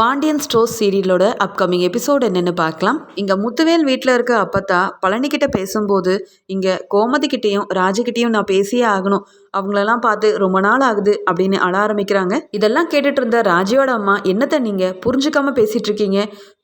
Pandian stores சீரியலோட upcoming episode என்னென்னு பார்க்கலாம். இங்கே முத்துவேல் வீட்டில் இருக்க அப்பத்தா பழனிக்கிட்ட பேசும்போது இங்கே கோமதிக்கிட்டேயும் ராஜுக்கிட்டேயும் நான் பேசியே ஆகணும். அவங்களெல்லாம் பார்த்து ரொம்ப நாள் ஆகுது அப்படின்னு அழ ஆரம்பிக்கிறாங்க. இதெல்லாம் கேட்டுட்டு இருந்த ராஜியோட அம்மா என்னத்தை நீங்கள் புரிஞ்சுக்காம பேசிகிட்டு இருக்கீங்க?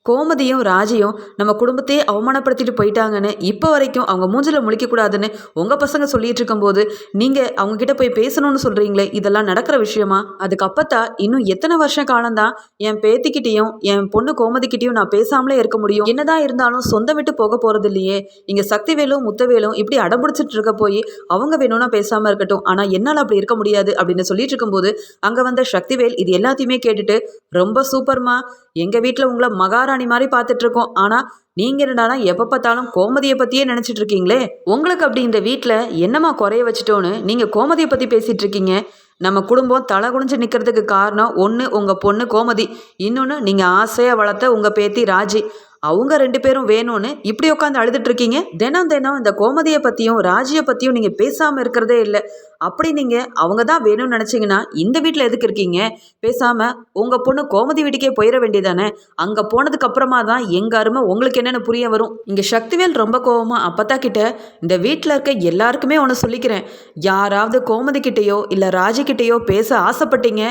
கோமதியும் ராஜியும் நம்ம குடும்பத்தையே அவமானப்படுத்திட்டு போயிட்டாங்கன்னு இப்போ வரைக்கும் அவங்க மூஞ்சில் முழிக்கக்கூடாதுன்னு உங்கள் பசங்க சொல்லிட்டு இருக்கும்போது நீங்கள் அவங்கக்கிட்ட போய் பேசணும்னு சொல்கிறீங்களே இதெல்லாம் நடக்கிற விஷயமா? அதுக்கப்பத்தா இன்னும் எத்தனை வருஷம் காலம்தான் என் பேத்திக்கிட்டேயும் என் பொண்ணு கோமதிக்கிட்டேயும் நான் பேசாமலே இருக்க முடியும்? என்னதான் இருந்தாலும் சொந்தம் விட்டு போக போகிறது இல்லையே. இங்கே சக்திவேலும் முத்தவேலும் இப்படி அடம்பிடிச்சிட்டு இருக்க போய் அவங்க வேணும்னா பேசாமல் இருக்கட்டும். ஆனால் என்னால் அப்படி இருக்க முடியாது அப்படின்னு சொல்லிட்டு இருக்கும்போது அங்கே வந்த சக்திவேல் இது எல்லாத்தையுமே கேட்டுட்டு ரொம்ப சூப்பர்மா எங்கள் வீட்டில் உங்களை மகாராணி மாதிரி பார்த்துட்டு இருக்கோம் ஆனால் நீங்கள் என்னடானா எப்போ பார்த்தாலும் கோமதியை பற்றியே நினச்சிட்டு இருக்கீங்களே உங்களுக்கு அப்படி இந்த வீட்டில் என்னம்மா குறைய வச்சுட்டோன்னு நீங்கள் கோமதியை பற்றி பேசிகிட்டு இருக்கீங்க நம்ம குடும்பம் தலை குனிஞ்சு நிற்கிறதுக்கு காரணம் ஒன்று உங்கள் பொண்ணு கோமதி. இன்னொன்று நீங்கள் ஆசையாக வளர்த்த உங்கள் பேத்தி ராஜி. அவங்க ரெண்டு பேரும் வேணும்னு இப்படி உட்காந்து அழுதுட்டு இருக்கீங்க தினம் தினம் இந்த கோமதியை பற்றியும் ராஜியை பற்றியும் நீங்கள் பேசாமல் இருக்கிறதே இல்லை. அப்படி நீங்கள் அவங்க தான் வேணும்னு நினச்சிங்கன்னா இந்த வீட்டில் எதுக்கு இருக்கீங்க? பேசாமல் உங்கள் பொண்ணு கோமதி வீட்டுக்கே போயிட வேண்டியதானே? அங்கே போனதுக்கு அப்புறமா தான் எங்கள் அருமை உங்களுக்கு என்னென்னு புரிய வரும். இங்கே சக்திவேல் ரொம்ப கோவமாக அப்பத்தா கிட்ட இந்த வீட்டில் இருக்க எல்லாருக்குமே ஒன்று சொல்லிக்கிறேன். யாராவது கோமதி கிட்டேயோ இல்லை ராஜிக்கிட்டேயோ பேச ஆசைப்பட்டீங்க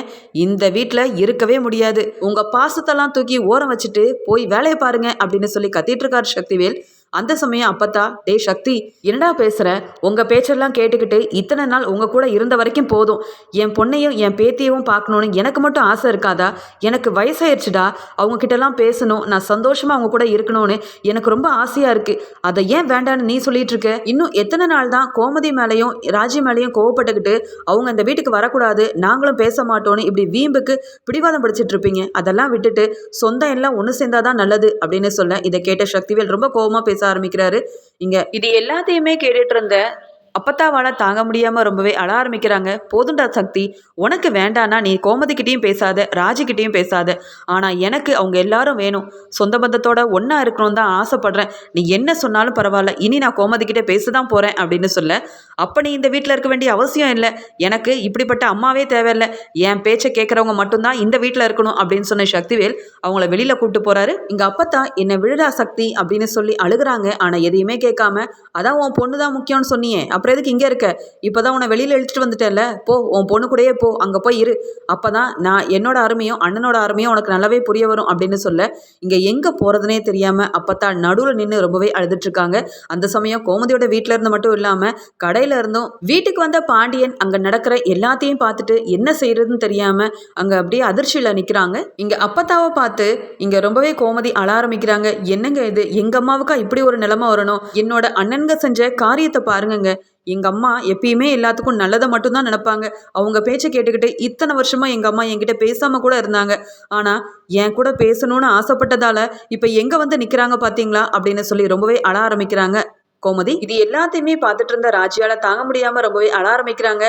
இந்த வீட்டில் இருக்கவே முடியாது. உங்கள் பாசத்தெல்லாம் தூக்கி ஓரம் வச்சுட்டு போய் வேலையை பாருங்க அப்படின்னு சொல்லி கத்திட்டு இருக்கார் சக்திவேல். அந்த சமயம் அப்பத்தா டே சக்தி என்னடா பேசுகிற உங்கள் பேச்செல்லாம் கேட்டுக்கிட்டு இத்தனை நாள் உங்கள் கூட இருந்த வரைக்கும் போதும். என் பொண்ணையும் என் பேத்தியவும் பார்க்கணுன்னு எனக்கு மட்டும் ஆசை இருக்காதா? எனக்கு வயசாயிருச்சுடா. அவங்க கிட்டலாம் பேசணும். நான் சந்தோஷமாக அவங்க கூட இருக்கணும்னு எனக்கு ரொம்ப ஆசையாக இருக்குது அதை ஏன் வேண்டான்னு நீ சொல்லிட்டு இருக்க? இன்னும் எத்தனை நாள் தான் கோமதி மேலேயும் ராஜி மேலேயும் கோவப்பட்டுக்கிட்டு அவங்க அந்த வீட்டுக்கு வரக்கூடாது நாங்களும் பேச மாட்டோன்னு இப்படி வீம்புக்கு பிடிவாதம் பிடிச்சிட்டு இருப்பீங்க. அதெல்லாம் விட்டுட்டு சொந்தம் எல்லாம் ஒன்று சேர்ந்தாதான் நல்லது அப்படின்னு சொல்ல இதை கேட்ட சக்திவேல் ரொம்ப கோவமாக பேச ஆரம்பிக்கிறாரு. இங்க இது எல்லாத்தையுமே கேட்டுட்டு இருந்த அப்பத்தாவால் தாங்க முடியாமல் ரொம்பவே அழ ஆரம்பிக்கிறாங்க. போதுண்டா சக்தி. உனக்கு வேண்டானா நீ கோமதிக்கிட்டேயும் பேசாத ராஜிக்கிட்டேயும் பேசாத. ஆனால் எனக்கு அவங்க எல்லாரும் வேணும். சொந்த பந்தத்தோட ஒன்றா இருக்கணும் தான் ஆசைப்படுறேன். நீ என்ன சொன்னாலும் பரவாயில்ல. இனி நான் கோமதிக்கிட்டே பேச தான் போகிறேன் அப்படின்னு சொல்ல அப்போ நீ இந்த வீட்டில் இருக்க வேண்டிய அவசியம் இல்லை. எனக்கு இப்படிப்பட்ட அம்மாவே தேவையில்லை. என் பேச்சை கேட்குறவங்க மட்டும்தான் இந்த வீட்டில் இருக்கணும். அப்படின்னு சொன்ன சக்திவேல் அவங்கள வெளியில் கூப்பிட்டு போகிறாரு இங்கே அப்பத்தா என்னை விழுடா சக்தி? அப்படின்னு சொல்லி அழுகுறாங்க. ஆனால் எதையுமே கேட்காம அதான் உன் பொண்ணு தான் முக்கியம்னு சொன்னியே. அப்புறம் எதுக்கு இங்கே இருக்க. இப்போ தான் உன்னை வெளியில் இழுத்துட்டு வந்துட்டேன்ல. போ உன் பொண்ணு கூடயே போ. அங்கே போய் இரு. அப்போ தான் நான் என்னோட அருமையும் அண்ணனோட அருமையும் உனக்கு நல்லாவே புரிய வரும் அப்படின்னு சொல்ல இங்கே எங்கே போகிறதுனே தெரியாமல் அப்போத்தான் நடுவில் நின்று ரொம்பவே அழுதுட்ருக்காங்க அந்த சமயம் கோமதியோட வீட்டில் இருந்து மட்டும் இல்லாமல் கடையில் இருந்தும் வீட்டுக்கு வந்த பாண்டியன் அங்கே நடக்கிற எல்லாத்தையும் பார்த்துட்டு என்ன செய்யறதுன்னு தெரியாமல் அங்கே அப்படியே அதிர்ச்சியில் நிற்கிறாங்க இங்கே அப்பத்தாவை பார்த்து இங்கே ரொம்பவே கோமதி அழ ஆரம்பிக்கிறாங்க. என்னங்க இது? எங்கள் அம்மாவுக்கா இப்படி ஒரு நிலமை வரணும்? என்னோட அண்ணனுங்க செஞ்ச காரியத்தை பாருங்கங்க. எங்கள் அம்மா எப்பயுமே எல்லாத்துக்கும் நல்லதை மட்டும்தான் நினைப்பாங்க. அவங்க பேச்சை கேட்டுக்கிட்டு இத்தனை வருஷமாக எங்கள் அம்மா என்கிட்ட பேசாமல் கூட இருந்தாங்க. ஆனால் என் கூட பேசணும்னு ஆசைப்பட்டதால இப்போ எங்கே வந்து நிற்கிறாங்க பார்த்தீங்களா அப்படின்னு சொல்லி ரொம்பவே அழ ஆரம்பிக்கிறாங்க. கோமதி இது எல்லாத்தையுமே பார்த்துட்டு இருந்த ராஜியால தாங்க முடியாமல் ரொம்பவே அழ ஆரம்பிக்கிறாங்க.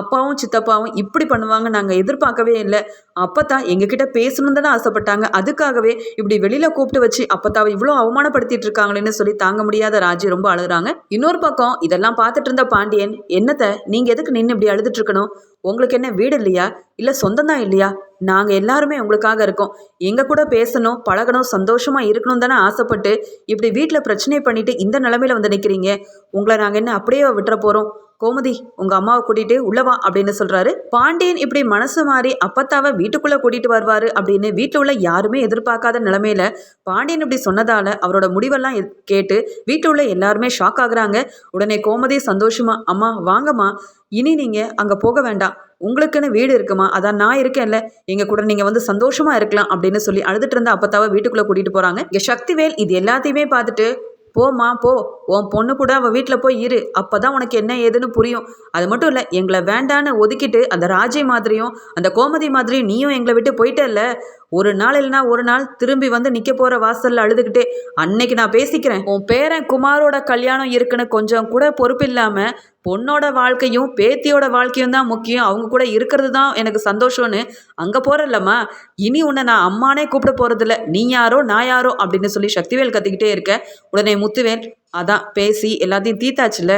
அப்பாவும் சித்தப்பாவும் இப்படி பண்ணுவாங்க நாங்கள் எதிர்பார்க்கவே இல்லை. அப்பத்தான் எங்ககிட்ட பேசணும் தானே ஆசைப்பட்டாங்க. அதுக்காகவே இப்படி வெளியில் கூப்பிட்டு வச்சு அப்பத்தாவை இவ்வளோ அவமானப்படுத்திட்டு இருக்காங்களேன்னு சொல்லி தாங்க முடியாத ராஜி ரொம்ப அழுகுறாங்க. இன்னொரு பக்கம் இதெல்லாம் பார்த்துட்டு இருந்த பாண்டியன் என்னத்தை நீங்கள் எதுக்கு நின்று இப்படி அழுதுட்டு இருக்கணும்? உங்களுக்கு என்ன வீடு இல்லையா? இல்லை சொந்தம் தான் இல்லையா? நாங்கள் எல்லாருமே உங்களுக்காக இருக்கோம். எங்கள் கூட பேசணும் பழகணும் சந்தோஷமாக இருக்கணும் தானே ஆசைப்பட்டு இப்படி வீட்டில் பிரச்சனை பண்ணிட்டு இந்த நிலமையில வந்து நிற்கிறீங்க உங்களை நாங்கள் என்ன அப்படியே விட்டுற போகிறோம் கோமதி உங்க அம்மாவை கூட்டிட்டு உள்ளவா அப்படின்னு சொல்றாரு. பாண்டியன் இப்படி மனசு மாறி அப்பத்தாவை வீட்டுக்குள்ளே கூட்டிட்டு வருவாரு அப்படின்னு வீட்டில் உள்ள யாருமே எதிர்பார்க்காத நிலமையில பாண்டியன் இப்படி சொன்னதால அவரோட முடிவெல்லாம் எ- கேட்டு வீட்டில் உள்ள எல்லாருமே ஷாக் ஆகுறாங்க. உடனே கோமதி சந்தோஷமா அம்மா வாங்கம்மா இனி நீங்கள் அங்கே போக வேண்டாம். உங்களுக்குன்னு வீடு இருக்குமா? அதான் நான் இருக்கேன்ல. எங்க கூட நீங்க வந்து சந்தோஷமா இருக்கலாம் அப்படின்னு சொல்லி அழுதுட்டு இருந்த அப்பத்தாவை வீட்டுக்குள்ள கூட்டிட்டு போறாங்க. இங்க சக்திவேல் இது எல்லாத்தையுமே பார்த்துட்டு போம்மா போ. உன் பொண்ணு கூட அவள் வீட்டில் போய் இரு. அப்போ தான் உனக்கு என்ன ஏதுன்னு புரியும். அது மட்டும் இல்லை எங்களை வேண்டான்னு ஒதுக்கிட்டு அந்த ராஜை மாதிரியும் அந்த கோமதி மாதிரியும் நீயும் எங்களை விட்டு போயிட்டல்ல. ஒரு நாள் இல்லைனா ஒரு நாள் திரும்பி வந்து நிற்க போகிற வாசலில் அழுதுகிட்டே அன்னைக்கு நான் பேசிக்கிறேன். உன் பேரன் குமாரோட கல்யாணம் இருக்குன்னு கொஞ்சம் கூட பொறுப்பு இல்லாமல் பொண்ணோட வாழ்க்கையும் பேத்தியோட வாழ்க்கையும் தான் முக்கியம். அவங்க கூட இருக்கிறது தான் எனக்கு சந்தோஷம்னு அங்கே போகிறல்லம்மா இனி உன்னை நான் அம்மானே கூப்பிட போகிறதில்ல நீ யாரோ நான் யாரோ அப்படின்னு சொல்லி சக்திவேல் கத்திக்கிட்டே இருக்க. உடனே முத்துவேல் அதான் பேசி எல்லாத்தையும் தீத்தாச்சுல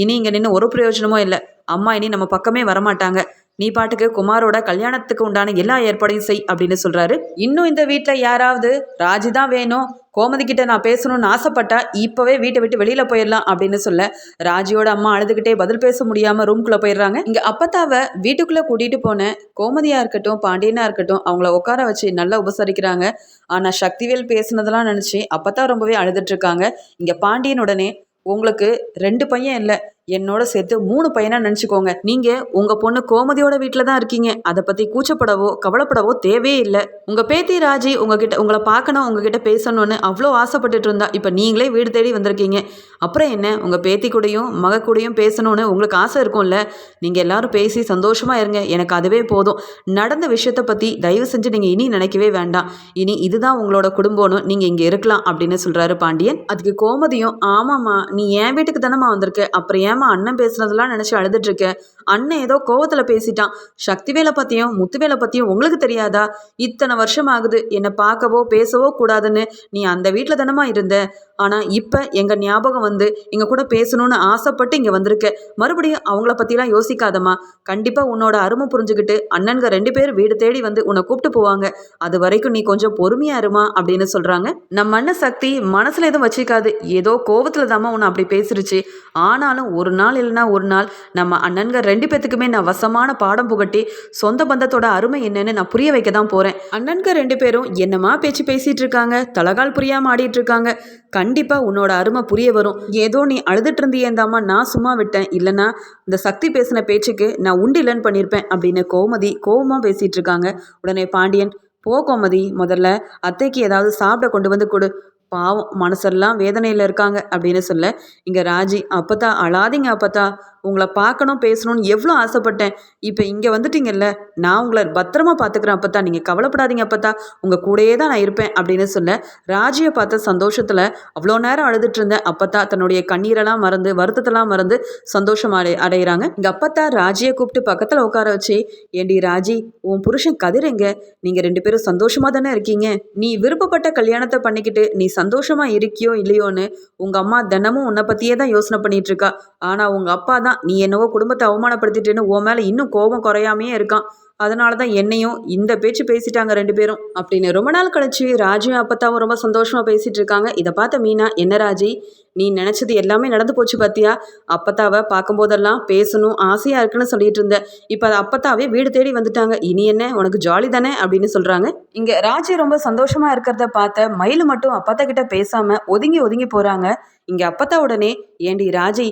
இனி இங்கே நின்று ஒரு பிரயோஜனமும் இல்லை. அம்மா இனி நம்ம பக்கமே வரமாட்டாங்க. நீ பாட்டுக்கு குமாரோட கல்யாணத்துக்கு உண்டான எல்லா ஏற்பாடையும் செய் அப்படின்னு சொல்றாரு. இன்னும் இந்த வீட்டில் யாராவது ராஜி தான் வேணும் கோமதி கிட்ட நான் பேசணும்னு ஆசைப்பட்டா இப்பவே வீட்டை விட்டு வெளியில போயிடலாம் அப்படின்னு சொல்ல ராஜியோட அம்மா அழுதுகிட்டே பதில் பேச முடியாம ரூம்குள்ள போயிடுறாங்க. இங்க அப்பத்தாவை வீட்டுக்குள்ள கூட்டிட்டு போன கோமதியா இருக்கட்டும் பாண்டியனா இருக்கட்டும் அவங்கள உட்கார வச்சு நல்லா உபசரிக்கிறாங்க. ஆனா சக்திவேல் பேசுனதெல்லாம் நினைச்சு அப்பத்தா ரொம்பவே அழுதுட்டு இருக்காங்க. இங்க பாண்டியன் உடனே உங்களுக்கு ரெண்டு பையன் இல்லை என்னோட சேர்த்து மூணு பையனா நினச்சிக்கோங்க. நீங்கள் உங்கள் பொண்ணு கோமதியோட வீட்டில் தான் இருக்கீங்க. அதை பற்றி கூச்சப்படவோ கவலைப்படவோ தேவையே இல்லை. உங்கள் பேத்தி ராஜி உங்ககிட்ட உங்களை பார்க்கணும் உங்ககிட்ட பேசணும்னு அவ்வளோ ஆசைப்பட்டுட்டு இருந்தா இப்போ நீங்களே வீடு தேடி வந்திருக்கீங்க. அப்புறம் என்ன? உங்கள் பேத்தி கூடயும் மக கூடயும் பேசணும்னு உங்களுக்கு ஆசை இருக்கும்ல? நீங்கள் எல்லாரும் பேசி சந்தோஷமாக இருங்க. எனக்கு அதுவே போதும். நடந்த விஷயத்தை பற்றி தயவு செஞ்சு நீங்கள் இனி நினைக்கவே வேண்டாம். இனி இதுதான் உங்களோட குடும்பம்னு நீங்கள் இங்கே இருக்கலாம் அப்படின்னு சொல்கிறாரு பாண்டியன். அதுக்கு கோமதியும் ஆமாம்மா நீ என் வீட்டுக்கு தானம்மா வந்திருக்க. அப்புறம் ஏமா அண்ணன் பேசுனதெல்லாம் நினச்சி அழுதுட்டு அண்ணன் ஏதோ கோவத்தில் பேசிட்டான். சக்திவேலை பற்றியும் முத்துவேலை பற்றியும் உங்களுக்கு தெரியாதா? இத்தனை வருஷம் ஆகுது என்னை பார்க்கவோ பேசவோ கூடாதுன்னு நீ அந்த வீட்டில் தானமா இருந்த? ஆனால் இப்போ எங்கள் ஞாபகம் வந்து எங்கள் கூட பேசணும்னு ஆசைப்பட்டு இங்கே வந்திருக்க. மறுபடியும் அவங்கள பற்றிலாம் யோசிக்காதம்மா. கண்டிப்பாக உன்னோட அருமை புரிஞ்சுக்கிட்டு அண்ணனுங்க ரெண்டு பேர் வீடு தேடி வந்து உன்னை கூப்பிட்டு போவாங்க. அது வரைக்கும் நீ கொஞ்சம் பொறுமையா இருமா அப்படின்னு சொல்கிறாங்க நம்ம அண்ணன் சக்தி மனசில் எதுவும் வச்சிக்காது. ஏதோ கோவத்தில் தாம்மா உன்னை அப்படி பேசிருச்சு. ஆனாலும் ஒரு நாள் இல்லைன்னா ஒரு நாள் நம்ம அண்ணன்க ரெண்டு பேத்துக்குமே நான் வசமான பாடம் புகட்டி சொந்த பந்தத்தோட அருமை என்னன்னு நான் புரிய வைக்க தான் போகிறேன் அண்ணன்க ரெண்டு பேரும் என்னமா பேச்சு பேசிட்டு இருக்காங்க? தலகால் புரியாம ஆடிட்டு இருக்காங்க. கண்டிப்பாக உன்னோட அருமை புரிய வரும். ஏதோ நீ அழுதுட்டு இருந்தியேந்தாமா நான் சும்மா விட்டேன். இல்லைன்னா இந்த சக்தி பேசின பேச்சுக்கு நான் உண்டு இல்லைன்னு பண்ணியிருப்பேன் அப்படின்னு கோமதி கோவமாக பேசிட்டு இருக்காங்க. உடனே பாண்டியன் போ கோமதி முதல்ல அத்தைக்கு ஏதாவது சாப்பிட கொண்டு வந்து கொடு. பாவம் மனசெல்லாம் வேதனையில் இருக்காங்க அப்படின்னு சொல்ல இங்கே ராஜி அப்பத்தா அழாதீங்க அப்பத்தா உங்களை பார்க்கணும் பேசணும்னு எவ்வளோ ஆசைப்பட்டேன். இப்போ இங்கே வந்துட்டீங்கல்ல நான் உங்களை பத்திரமா பார்த்துக்கிறேன் அப்பத்தா. நீங்கள் கவலைப்படாதீங்க அப்பத்தா. உங்கள் கூடயே தான் நான் இருப்பேன் அப்படின்னு சொல்ல ராஜியை பார்த்த சந்தோஷத்தில் அவ்வளோ நேரம் அழுதுட்டு இருந்தேன் அப்பத்தா தன்னுடைய கண்ணீரெல்லாம் மறந்து வருத்தத்தெல்லாம் மறந்து சந்தோஷம் அடை அடைகிறாங்க இங்கே அப்பத்தா ராஜியை கூப்பிட்டு பக்கத்தில் உட்கார வச்சு ஏண்டி ராஜி உன் புருஷன் கதிரைங்க நீங்கள் ரெண்டு பேரும் சந்தோஷமாக தானே இருக்கீங்க? நீ விருப்பப்பட்ட கல்யாணத்தை பண்ணிக்கிட்டு நீ சந்தோஷமாக இருக்கியோ இல்லையோன்னு உங்கள் அம்மா தினமும் உன்னை பற்றியே தான் யோசனை பண்ணிகிட்ருக்கா ஆனால் உங்கள் அப்பா தான் நீ என்னவோ குடும்பத்தை அவமானப்படுத்திட்டேன்னு உன் மேலே இன்னும் கோபம் குறையாமையே இருக்கான். அதனால தான் என்னையும் இந்த பேச்சு பேசிட்டாங்க ரெண்டு பேரும். அப்படின்னு ரொம்ப நாள் கழிச்சு ராஜும் அப்பத்தாவும் ரொம்ப சந்தோஷமாக பேசிட்டு இருக்காங்க. இதை பார்த்த மீனா என்ன ராஜி நீ நினச்சது எல்லாமே நடந்து போச்சு பார்த்தியா அப்பத்தாவை பார்க்கும்போதெல்லாம் பேசணும் ஆசையாக இருக்குன்னு சொல்லிட்டு இருந்த. இப்போ அது அப்பத்தாவே வீடு தேடி வந்துட்டாங்க. இனி என்ன? உனக்கு ஜாலி தானே? அப்படின்னு சொல்கிறாங்க இங்கே ராஜி ரொம்ப சந்தோஷமாக இருக்கிறத பார்த்த மயில் மட்டும் அப்பத்தா கிட்ட பேசாமல் ஒதுங்கி ஒதுங்கி போகிறாங்க இங்கே அப்பத்தா உடனே ஏண்டி ராஜி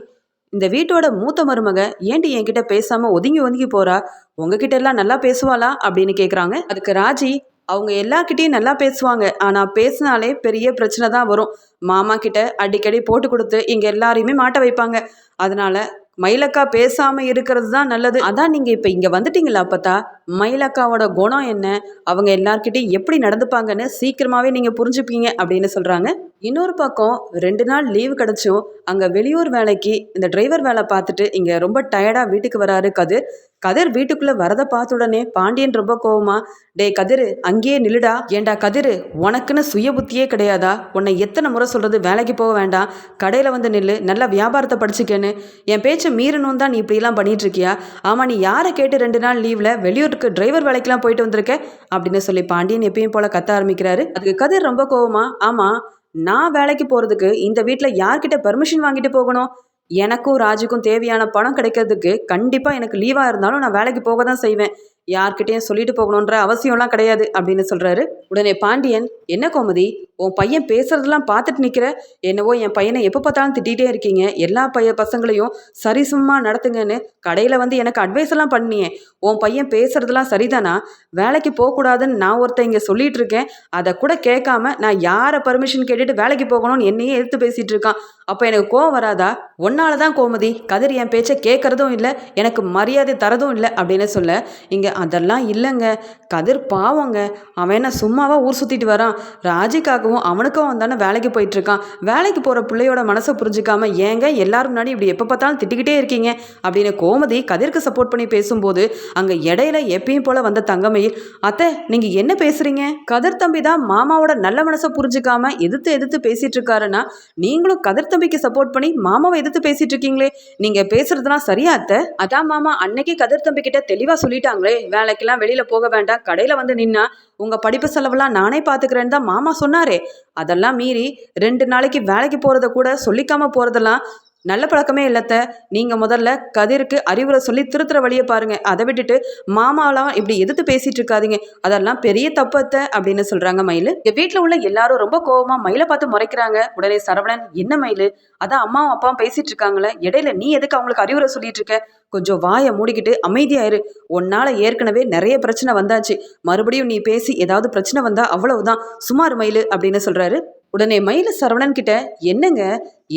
இந்த வீட்டோட மூத்த மருமக ஏண்டி என்கிட்ட பேசாம ஒதுங்கி ஒதுங்கி போறா? உங்ககிட்ட எல்லாம் நல்லா பேசுவாளா? அப்படின்னு கேக்குறாங்க. அதுக்கு ராஜி அவங்க எல்லாக்கிட்டையும் நல்லா பேசுவாங்க. ஆனா பேசினாலே பெரிய பிரச்சனை தான் வரும். மாமா கிட்ட அடிக்கடி போட்டு கொடுத்து இங்க எல்லாரையுமே மாட்ட வைப்பாங்க. அதனால மயிலக்கா பேசாம இருக்கிறது தான் நல்லது. அதான் நீங்க இப்ப இங்க வந்துட்டீங்களா அப்பத்தா? மயிலக்காவோட குணம் என்ன? அவங்க எல்லார்கிட்டையும் எப்படி நடந்துப்பாங்கன்னு சீக்கிரமாவே நீங்க புரிஞ்சுப்பீங்க அப்படின்னு சொல்றாங்க. இன்னொரு பக்கம் ரெண்டு நாள் லீவு கிடச்சும் அங்கே வெளியூர் வேலைக்கு இந்த டிரைவர் வேலை பார்த்துட்டு இங்கே ரொம்ப டயர்டாக வீட்டுக்கு வராரு கதிர். கதிர் வீட்டுக்குள்ளே வரதை பார்த்த உடனே பாண்டியன் ரொம்ப கோவமா டேய் கதிர் அங்கேயே நில்லுடா. ஏண்டா கதிர் உனக்குன்னு சுய புத்தியே கிடையாதா? உன்னை எத்தனை முறை சொல்கிறது வேலைக்கு போக வேண்டாம். கடையில் வந்து நில்லு நல்லா வியாபாரத்தை படிச்சுக்கேன்னு. என் பேச்சை மீறணும் தான் நீ இப்படிலாம் பண்ணிட்டு இருக்கியா ஆமாம் நீ யாரை கேட்டு ரெண்டு நாள் லீவில் வெளியூருக்கு டிரைவர் வேலைக்கெலாம் போயிட்டு வந்திருக்க? அப்படின்னு சொல்லி பாண்டியன் எப்பயும் போல கத்த ஆரம்பிக்கிறாரு. அதுக்கு கதிர் ரொம்ப கோவமா ஆமாம் நான் வேலைக்கு போகிறதுக்கு இந்த வீட்டில் யார்கிட்ட பெர்மிஷன் வாங்கிட்டு போகணும்? எனக்கும் ராஜுக்கும் தேவையான பணம் கிடைக்கிறதுக்கு கண்டிப்பாக எனக்கு லீவாக இருந்தாலும் நான் வேலைக்கு போக தான் செய்வேன். யார்கிட்டையும் சொல்லிட்டு போகணுன்ற அவசியம்லாம் கிடையாது அப்படின்னு சொல்கிறாரு உடனே பாண்டியன் என்ன கோமதி உன் பையன் பேசுறதெல்லாம் பார்த்துட்டு நிற்கிற என்னவோ என் பையனை எப்போ பார்த்தாலும் திட்டிகிட்டே இருக்கீங்க. எல்லா பைய பசங்களையும் சரிசும்மா நடத்துங்கன்னு கடையில் வந்து எனக்கு அட்வைஸ் எல்லாம் பண்ணியே. உன் பையன் பேசுறதெல்லாம் சரிதானா? வேலைக்கு போகக்கூடாதுன்னு நான் ஒருத்தன் இங்கே சொல்லிட்டு இருக்கேன். அதை கூட கேட்காம நான் யாரை பர்மிஷன் கேட்டுட்டு வேலைக்கு போகணும்னு என்னையே எடுத்து பேசிட்டு இருக்கான். அப்போ எனக்கு கோவம் வராதா? ஒன்னால தான் கோமதி கதிர் என் பேச்சை கேட்கறதும் இல்லை எனக்கு மரியாதை தரதும் இல்லை அப்படின்னு சொல்ல இங்கே அதெல்லாம் இல்லைங்க. கதிர் பாவங்க. அவன் என்ன சும்மாவா ஊர் சுற்றிட்டு வரான். ராஜிக்காகவும் அவனுக்கும் அவன் தானே வேலைக்கு போயிட்டுருக்கான். வேலைக்கு போகிற பிள்ளையோட மனசை புரிஞ்சுக்காமல் ஏங்க எல்லாரும் முன்னாடி இப்படி எப்போ பார்த்தாலும் திட்டிக்கிட்டே இருக்கீங்க? அப்படின்னு கோமதி கதிர்க்கு சப்போர்ட் பண்ணி பேசும்போது அங்கே இடையில எப்பயும் போல் வந்த தங்கமயில் அத்தை நீங்கள் என்ன பேசுகிறீங்க கதிர் தம்பி தான் மாமாவோட நல்ல மனசை புரிஞ்சுக்காம எதிர்த்து எதிர்த்து பேசிகிட்டு இருக்காருன்னா நீங்களும் கதிர் தம்பிக்கு சப்போர்ட் பண்ணி மாமாவை எதிர்த்து பேசிகிட்டு இருக்கீங்களே நீங்கள் பேசுகிறதுலாம் சரியா அத்தை? அதான் மாமா அன்னைக்கு கதிர் தம்பி கிட்ட தெளிவாக சொல்லிட்டாங்களே. வேலைக்கெல்லாம் வெளியில போக வேண்டாம். கடையில வந்து நின்னா உங்க படிப்பு செலவெல்லாம் நானே பாத்துக்கிறேன்னு தான் மாமா சொன்னாரே. அதெல்லாம் மீறி ரெண்டு நாளைக்கு வேலைக்கு போறத கூட சொல்லிக்காம போறதெல்லாம் நல்ல பழக்கமே இல்லத்த நீங்க முதல்ல கதிருக்கு அறிவுரை சொல்லி திருத்துற வழியை பாருங்க. அதை விட்டுட்டு மாமாவெல்லாம் இப்படி எதிர்த்து பேசிட்டு இருக்காதீங்க. அதெல்லாம் பெரிய தப்பத்த அப்படின்னு சொல்றாங்க மயிலு. இங்க வீட்டுல உள்ள எல்லாரும் ரொம்ப கோவமா மயிலை பார்த்து முறைக்கிறாங்க. உடனே சரவணன் என்ன மயிலு? அதான் அம்மாவும் அப்பாவும் பேசிட்டு இருக்காங்களே. இடையில நீ எதுக்கு அவங்களுக்கு அறிவுரை சொல்லிட்டு இருக்க? கொஞ்சம் வாயை மூடிக்கிட்டு அமைதியாயிரு உன்னால ஏற்கனவே நிறைய பிரச்சனை வந்தாச்சு. மறுபடியும் நீ பேசி ஏதாவது பிரச்சனை வந்தா அவ்வளவுதான். சுமார் மயிலு அப்படின்னு சொல்றாரு உடனே மயில சரவணன் கிட்ட என்னங்க?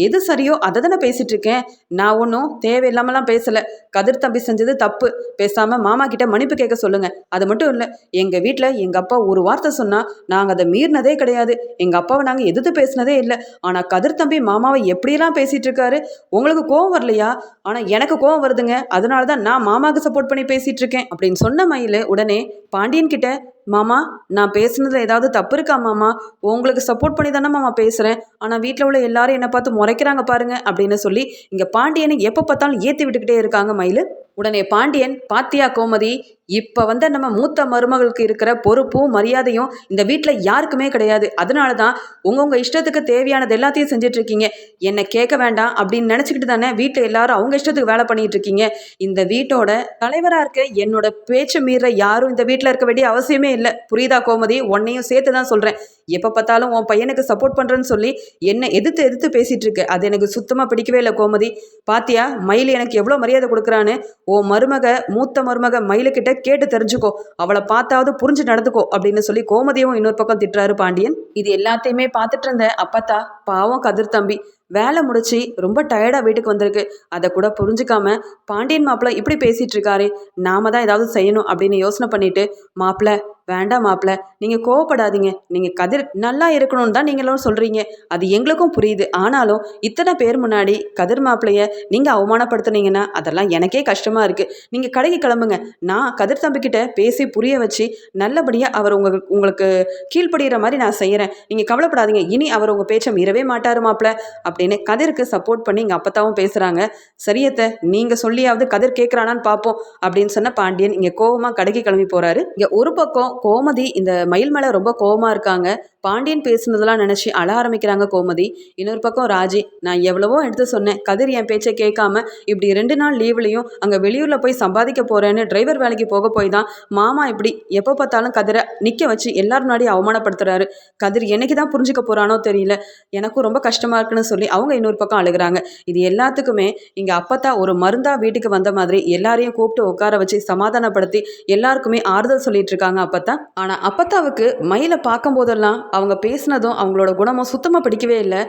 எது சரியோ அதை தானே பேசிட்டு இருக்கேன் நான் ஒன்றும் தேவையில்லாமலாம் பேசல. கதிர் தம்பி செஞ்சது தப்பு. பேசாம மாமா கிட்ட மன்னிப்பு கேட்க சொல்லுங்க. அது மட்டும் இல்லை எங்க வீட்டில் எங்க அப்பா ஒரு வார்த்தை சொன்னா நாங்கள் அதை மீறினதே கிடையாது. எங்க அப்பாவை நாங்கள் எதிர்த்து பேசினதே இல்லை. ஆனால் கதிர் தம்பி மாமாவை எப்படியெல்லாம் பேசிட்டு இருக்காரு உங்களுக்கு கோவம் வரலையா? ஆனால் எனக்கு கோவம் வருதுங்க. அதனால தான் நான் மாமாவுக்கு சப்போர்ட் பண்ணி பேசிட்டு இருக்கேன் அப்படின்னு சொன்ன மயில் உடனே பாண்டியன் கிட்ட மாமா நான் பேசுனதுல ஏதாவது தப்பு இருக்கா மாமா? உங்களுக்கு சப்போர்ட் பண்ணி தானே மாமா பேசுகிறேன் ஆனால் வீட்டில் உள்ள எல்லாரும் என்னை பார்த்து முறைக்கிறாங்க பாருங்க அப்படின்னு சொல்லி இங்கே பாண்டியனை எப்போ பார்த்தாலும் ஏற்றி விட்டுக்கிட்டே இருக்காங்க மயில். உடனே பாண்டியன் பாத்தியா கோமதி இப்போ வந்து நம்ம மூத்த மருமகளுக்கு இருக்கிற பொறுப்பும் மரியாதையும் இந்த வீட்டில் யாருக்குமே கிடையாது. அதனால தான் உங்கவுங்க இஷ்டத்துக்கு தேவையானது எல்லாத்தையும் செஞ்சுட்டு இருக்கீங்க என்னை கேட்க வேண்டாம் அப்படின்னு நினச்சிக்கிட்டு தானே வீட்டில் எல்லாரும் அவங்க இஷ்டத்துக்கு வேலை பண்ணிட்டு இருக்கீங்க இந்த வீட்டோட தலைவராக இருக்க என்னோட பேச்சு மீற யாரும் இந்த வீட்டில் இருக்க வேண்டிய அவசியமே இல்லை. புரியுதா கோமதி? உன்னையும் சேர்த்து தான் சொல்கிறேன் எப்போ பார்த்தாலும் உன் பையனுக்கு சப்போர்ட் பண்ணுறேன்னு சொல்லி என்னை எதிர்த்து எதிர்த்து பேசிகிட்டு இருக்கு அது எனக்கு சுத்தமாக பிடிக்கவே இல்லை கோமதி. பாத்தியா மயில் எனக்கு எவ்வளோ மரியாதை கொடுக்குறான்னு ஓ மருமக மூத்த மருமக மயிலுக்கிட்ட கேட்டு தெரிஞ்சுக்கோ. அவளை பார்த்தாவது புரிஞ்சு நடந்துக்கோ அப்படின்னு சொல்லி கோமதியும் இன்னொரு பக்கம் திட்டுறாரு பாண்டியன். இது எல்லாத்தையுமே பார்த்துட்டு இருந்த அப்பத்தா பாவம் கதிர் தம்பி. வேலை முடிச்சு ரொம்ப டயர்டாக வீட்டுக்கு வந்திருக்கு. அதை கூட புரிஞ்சுக்காம பாண்டியன் மாப்பிள்ள இப்படி பேசிகிட்டு இருக்காரு நாம தான் ஏதாவது செய்யணும் அப்படின்னு யோசனை பண்ணிட்டு மாப்பிள்ள வேண்டாம் மாப்பிள்ள நீங்கள் கோவப்படாதீங்க. நீங்கள் கதிர் நல்லா இருக்கணும்னு தான் நீங்களும் சொல்கிறீங்க அது எங்களுக்கும் புரியுது. ஆனாலும் இத்தனை பேர் முன்னாடி கதிர் மாப்பிள்ளைய நீங்கள் அவமானப்படுத்துனீங்கன்னா அதெல்லாம் எனக்கே கஷ்டமாக இருக்குது நீங்கள் கடைக்கு கிளம்புங்க. நான் கதிர் தம்பிக்கிட்ட பேசி புரிய வச்சு நல்லபடியாக அவர் உங்கள் உங்களுக்கு கீழ்ப்படுகிற மாதிரி நான் செய்கிறேன் நீங்கள் கவலைப்படாதீங்க. இனி அவர் உங்கள் பேச்சை மீறவே மாட்டார் மாப்பிள்ள அப்படின்னு கதிருக்கு சப்போர்ட் பண்ணி இங்கே அப்பத்தாவும் பேசுகிறாங்க சரியத்தை நீங்கள் சொல்லியாவது கதிர் கேட்குறானான்னு பார்ப்போம் அப்படின்னு சொன்ன பாண்டியன் இங்கே கோவமாக கடைக்கு கிளம்பி போகிறாரு இங்கே ஒரு பக்கம் கோமதி இந்த மயில் மேலே ரொம்ப கோவமாக இருக்காங்க. பாண்டியன் பேசுனதெல்லாம் நினச்சி அழ ஆரம்பிக்கிறாங்க கோமதி. இன்னொரு பக்கம் ராஜி நான் எவ்வளவோ எடுத்து சொன்னேன். கதிர் என் பேச்சை கேட்காம இப்படி ரெண்டு நாள் லீவ்லையும் அங்கே வெளியூரில் போய் சம்பாதிக்க போகிறேன்னு டிரைவர் வேலைக்கு போக போய் தான் மாமா இப்படி எப்போ பார்த்தாலும் கதிரை நிற்க வச்சு எல்லாரும் முன்னாடி அவமானப்படுத்துறாரு. கதிர் என்னைக்கு தான் புரிஞ்சுக்க போகிறானோ தெரியல. எனக்கும் ரொம்ப கஷ்டமாக இருக்குன்னு சொல்லி அவங்க இன்னொரு பக்கம் அழுகிறாங்க. இது எல்லாத்துக்குமே இங்கே அப்பத்தா ஒரு மருந்தா வீட்டுக்கு வந்த மாதிரி எல்லாரையும் கூப்பிட்டு உட்கார வச்சு சமாதானப்படுத்தி எல்லாருக்குமே ஆறுதல் சொல்லிட்டு இருக்காங்க அப்பத்தா. ஆனால் அப்பத்தாவுக்கு மயிலை பார்க்கும் போதெல்லாம் அவங்க பேசினதும் அவங்களோட குணமும் சுத்தமாக பிடிக்கவே இல்லை.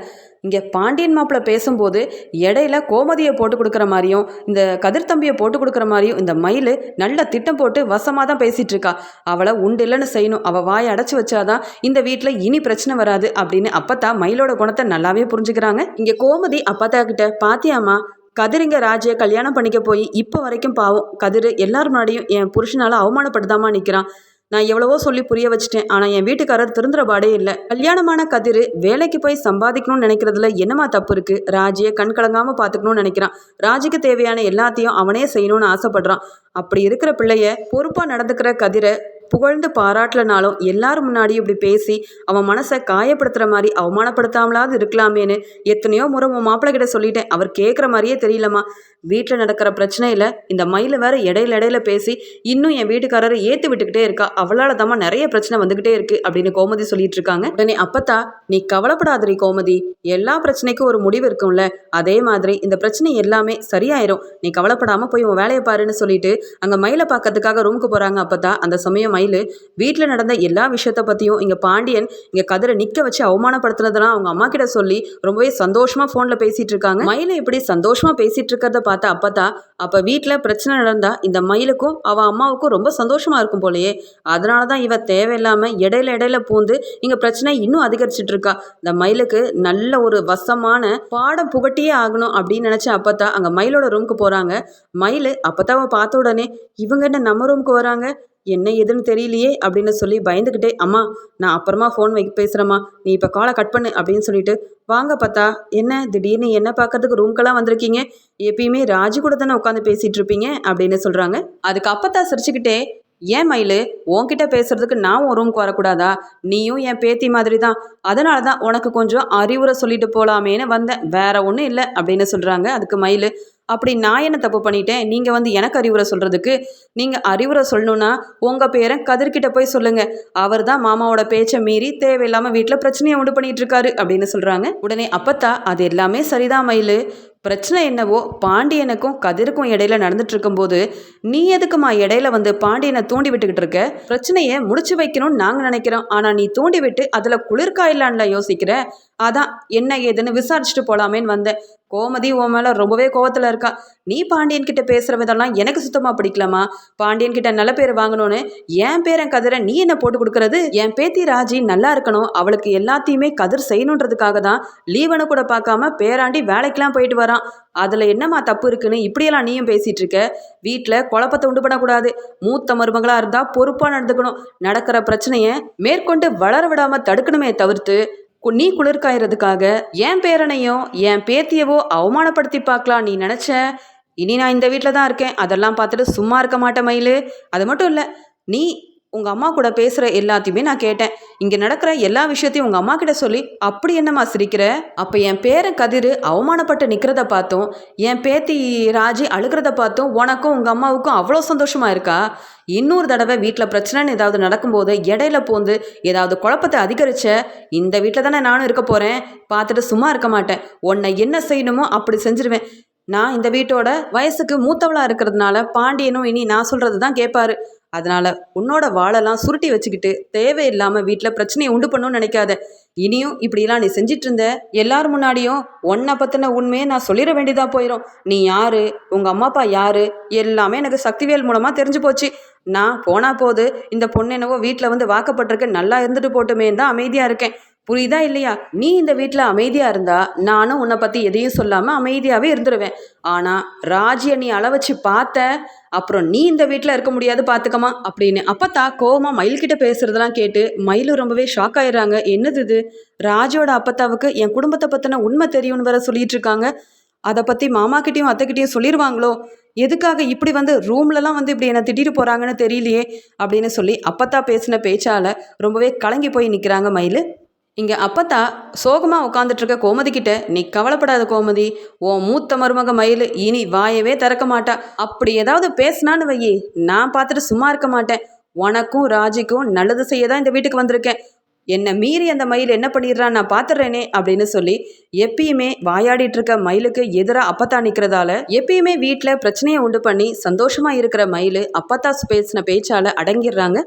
இங்கே பாண்டியன் மாப்பிள்ள பேசும்போது இடையில கோமதியை போட்டு கொடுக்குற மாதிரியும் இந்த கதிர் தம்பியை போட்டு கொடுக்குற மாதிரியும் இந்த மயில் நல்ல திட்டம் போட்டு வசமாக தான் பேசிகிட்டு இருக்கா. அவளை உண்டு இல்லைன்னு செய்யணும். அவள் வாயை அடைச்சி வச்சாதான் இந்த வீட்டில் இனி பிரச்சனை வராது அப்படின்னு அப்பத்தா மயிலோட குணத்தை நல்லாவே புரிஞ்சுக்கிறாங்க. இங்கே கோமதி அப்பத்தா கிட்ட பாத்தியாமா கதிரிங்க ராஜியை கல்யாணம் பண்ணிக்க போய் இப்போ வரைக்கும் பாவம். கதிர் எல்லார் முன்னாடியும் என் புருஷனால் அவமானப்படுத்தாமா நிற்கிறான் நான் எவ்வளவோ சொல்லி புரிய வச்சிட்டேன் ஆனால் என் வீட்டுக்காரர் திருந்துற பாடே இல்லை. கல்யாணமான கதிர் வேலைக்கு போய் சம்பாதிக்கணும்னு நினைக்கிறதுல என்னமா தப்பு இருக்கு? ராஜியை கண் கலங்காம பார்த்துக்கணும்னு நினைக்கிறான். ராஜிக்கு தேவையான எல்லாத்தையும் அவனே செய்யணும்னு ஆசைப்படுறான். அப்படி இருக்கிற பிள்ளைய பொறுப்பாக நடந்துக்கிற கதிரை புகழ்ந்து பாராட்டலனாலும் எல்லாரும் முன்னாடி இப்படி பேசி அவன் மனசை காயப்படுத்துகிற மாதிரி அவமானப்படுத்தாமலாவது இருக்கலாமேன்னு எத்தனையோ முறை உன் மாப்பிள்ளை கிட்ட சொல்லிட்டேன். அவர் கேட்குற மாதிரியே தெரியலம்மா. வீட்டில் நடக்கிற பிரச்சனையில் இந்த மயில் வேற இடையில இடையில பேசி இன்னும் என் வீட்டுக்காரரை ஏற்றி விட்டுக்கிட்டே இருக்கா. அவளால் தாம்மா நிறைய பிரச்சனை வந்துக்கிட்டே இருக்கு அப்படின்னு கோமதி சொல்லிட்டு இருக்காங்க. உடனே அப்பத்தா நீ கவலைப்படாதரி கோமதி. எல்லா பிரச்சனைக்கும் ஒரு முடிவு இருக்கும்ல. அதே மாதிரி இந்த பிரச்சனை எல்லாமே சரியாயிரும். நீ கவலைப்படாமல் போய் உன் வேலையை பாருன்னு சொல்லிட்டு அங்கே மயிலை பார்க்கறதுக்காக ரூமுக்கு போகிறாங்க அப்பத்தா. அந்த சமயம் மயில் வீட்டில் நடந்த எல்லா விஷயத்தை பற்றியும் இங்கே பாண்டியன் இங்கே கதிரை நிற்க வச்சு அவமானப்படுத்துனதெல்லாம் அவங்க அம்மா கிட்ட சொல்லி ரொம்பவே சந்தோஷமாக ஃபோனில் பேசிகிட்டு இருக்காங்க. மயில் இப்படி சந்தோஷமாக பேசிகிட்டு இருக்கிறத பார்த்த அப்பத்தா அப்போ வீட்டில் பிரச்சனை நடந்தால் இந்த மயிலுக்கும் அவள் அம்மாவுக்கும் ரொம்ப சந்தோஷமாக இருக்கும் போலயே. அதனால தான் இவ தேவையில்லாமல் இடையில இடையில பூந்து இங்கே பிரச்சனை இன்னும் அதிகரிச்சிட்டு இருக்கா. இந்த மயிலுக்கு நல்ல ஒரு வசமான பாடம் புகட்டியே ஆகணும் அப்படின்னு நினச்ச அப்பத்தா அங்கே மயிலோட ரூமுக்கு போகிறாங்க மயில் அப்பத்தாவை பார்த்த உடனே இவங்க என்ன நம்ம ரூமுக்கு வராங்க? என்ன ஏதுன்னு தெரியலையே அப்படின்னு சொல்லி பயந்துக்கிட்டே அம்மா நான் அப்புறமா ஃபோன் வைக்க பேசுகிறேம்மா நீ இப்போ காலை கட் பண்ணு அப்படின்னு சொல்லிட்டு வாங்க பார்த்தா என்ன? திடீர்னு என்ன பார்க்கறதுக்கு ரூம்க்கெல்லாம் வந்திருக்கீங்க? எப்பயுமே ராஜு கூட தானே உட்காந்து பேசிகிட்டு இருப்பீங்க? அப்படின்னு சொல்கிறாங்க அதுக்கு அப்பத்தா சிரிச்சுக்கிட்டே ஏன் மயிலு உன்கிட்ட பேசுறதுக்கு நான் உன் ரூமுக்கு வரக்கூடாதா? நீயும் என் பேத்தி மாதிரி தான். அதனால தான் உனக்கு கொஞ்சம் அறிவுரை சொல்லிட்டு போகலாமேன்னு வந்தேன். வேற ஒன்றும் இல்லை அப்படின்னு சொல்கிறாங்க அதுக்கு மயில் அப்படி நான் என்ன தப்பு பண்ணிட்டேன்? நீங்கள் வந்து எனக்கு அறிவுரை சொல்கிறதுக்கு நீங்கள் அறிவுரை சொல்லணும்னா உங்கள் பேரை கதிர்கிட்ட போய் சொல்லுங்கள் அவர் தான் மாமாவோட பேச்சை மீறி தேவையில்லாமல் வீட்டில் பிரச்சனையை உண்டு பண்ணிட்டு இருக்காரு அப்படின்னு சொல்கிறாங்க உடனே அப்பத்தா அது எல்லாமே சரிதான் மயில். பிரச்சனை என்னவோ பாண்டியனுக்கும் கதிருக்கும் இடையில நடந்துட்டு இருக்கும்போது நீ எதுக்குமா இடையில வந்து பாண்டியனை தூண்டி விட்டுக்கிட்டு இருக்க? பிரச்சனையை முடிச்சு வைக்கணும்னு நாங்கள் நினைக்கிறோம். ஆனால் நீ தூண்டி விட்டு அதில் குளிர்காயில்லான்ல யோசிக்கிற? அதான் என்ன ஏதுன்னு விசாரிச்சுட்டு போலாமேன்னு வந்தேன். கோமதி உன் மேலே ரொம்பவே கோவத்தில் இருக்கா. நீ பாண்டியன் கிட்ட பேசுகிற விதம்லாம் எனக்கு சுத்தமாக பிடிக்கலாமா பாண்டியன் கிட்ட நல்ல பேர் வாங்கணும்னு என் பேரன் கதிரை நீ என்ன போட்டு கொடுக்கறது? என் பேத்தி ராஜி நல்லா இருக்கணும். அவளுக்கு எல்லாத்தையுமே கதிர் செய்யணுன்றதுக்காக தான் லீவனு கூட பார்க்காம பேராண்டி வேலைக்கெல்லாம் போயிட்டு வரான். அதில் என்னம்மா தப்பு இருக்குன்னு இப்படியெல்லாம் நீயும் பேசிகிட்டு இருக்க? வீட்டில் குழப்பத்தை உண்டு பண்ணக்கூடாது. மூத்த மருமகளாக இருந்தால் பொறுப்பாக நடந்துக்கணும். நடக்கிற பிரச்சனையை மேற்கொண்டு வளர விடாமல் தடுக்கணுமே தவிர்த்து நீ குளிர்காயறதுக்காக என் பேரனையும் என் பேத்தியவோ அவமானப்படுத்தி பார்க்கலாம் நீ நினச்ச? இனி நான் இந்த வீட்டில் தான் இருக்கேன். அதெல்லாம் பார்த்துட்டு சும்மா இருக்க மாட்டேன் மயில். அது மட்டும் இல்லை நீ உங்கள் அம்மா கூட பேசுகிற எல்லாத்தையுமே நான் கேட்டேன். இங்கே நடக்கிற எல்லா விஷயத்தையும் உங்கள் அம்மா கிட்ட சொல்லி அப்படி என்னம்மா சிரிக்கிற? அப்போ என் பேரன் கதிர் அவமானப்பட்டு நிற்கிறத பார்த்தும் என் பேத்தி ராஜி அழுகிறத பார்த்தும் உனக்கும் உங்கள் அம்மாவுக்கும் அவ்வளோ சந்தோஷமாக இருக்கா? இன்னொரு தடவை வீட்டில் பிரச்சனைன்னு ஏதாவது நடக்கும்போது இடையில போந்து ஏதாவது குழப்பத்தை அதிகரிச்ச இந்த வீட்டில் தானே நானும் இருக்க போகிறேன் பார்த்துட்டு சும்மா இருக்க மாட்டேன். உன்னை என்ன செய்யணுமோ அப்படி செஞ்சிருவேன். நான் இந்த வீட்டோட வயசுக்கு மூத்தவளாக இருக்கிறதுனால பாண்டியனும் இனி நான் சொல்கிறது தான் கேட்பாரு அதனால உன்னோட வாழெல்லாம் சுருட்டி வச்சுக்கிட்டு தேவையில்லாமல் வீட்டில் பிரச்சனையை உண்டு பண்ணணும்னு நினைக்காத. இனியும் இப்படிலாம் நீ செஞ்சிட்டு இருந்த எல்லார் முன்னாடியும் ஒன்றை பற்றின உண்மையை நான் சொல்லிட வேண்டியதாக போயிடும் நீ யாரு? உங்கள் அம்மா அப்பா யாரு? எல்லாமே எனக்கு சக்திவேல் மூலமாக தெரிஞ்சு போச்சு. நான் போனா போது இந்த பொண்ணு என்னவோ வீட்டில் வந்து வாக்கப்பட்டிருக்கு நல்லா இருந்துட்டு போட்டுமேன்னு தான் அமைதியாக இருக்கேன். புரியுதா இல்லையா? நீ இந்த வீட்டில் அமைதியாக இருந்தா நானும் உன்னை பற்றி எதையும் சொல்லாமல் அமைதியாகவே இருந்துருவேன். ஆனால் ராஜியை நீ அளவச்சு பார்த்த அப்புறம் நீ இந்த வீட்டில் இருக்க முடியாது பார்த்துக்கமா அப்படின்னு. அப்பத்தா கோவமாக மயில்கிட்ட பேசுறதெல்லாம் கேட்டு மயிலும் ரொம்பவே ஷாக் ஆயிடுறாங்க. என்னது இது? ராஜோட அப்பத்தாவுக்கு என் குடும்பத்தை பற்றின உண்மை தெரியும்னு வேற சொல்லிட்டு இருக்காங்க. அதை பற்றி மாமாக்கிட்டேயும் அத்தைக்கிட்டேயும் சொல்லிடுவாங்களோ எதுக்காக இப்படி வந்து ரூம்லலாம் வந்து இப்படி என்னை திட்டிட்டு போகிறாங்கன்னு தெரியலையே அப்படின்னு சொல்லி அப்பத்தா பேசின பேச்சால் ரொம்பவே கலங்கி போய் நிற்கிறாங்க மயில். இங்கே அப்பத்தா சோகமாக உட்காந்துட்ருக்க கோமதிக்கிட்ட கோமதி நீ கவலைப்படாத கோமதி ஓ மூத்த மருமக மயில் இனி வாயவே திறக்க மாட்டா. அப்படி ஏதாவது பேசினான்னு வையி. நான் பார்த்துட்டு சும்மா இருக்க மாட்டேன். உனக்கும் ராஜிக்கும் நல்லது செய்ய தான் இந்த வீட்டுக்கு வந்திருக்கேன். என்னை மீறி அந்த மயில் என்ன பண்ணிடுறான் நான் பார்த்துடுறேனே அப்படின்னு சொல்லி எப்பயுமே வாயாடிட்டு இருக்க மயிலுக்கு எதிராக அப்பத்தா நிற்கிறதால எப்பயுமே வீட்டில் பிரச்சனையை உண்டு பண்ணி சந்தோஷமாக இருக்கிற மயில் அப்பத்தா பேசின பேச்சால் அடங்கிடுறாங்க.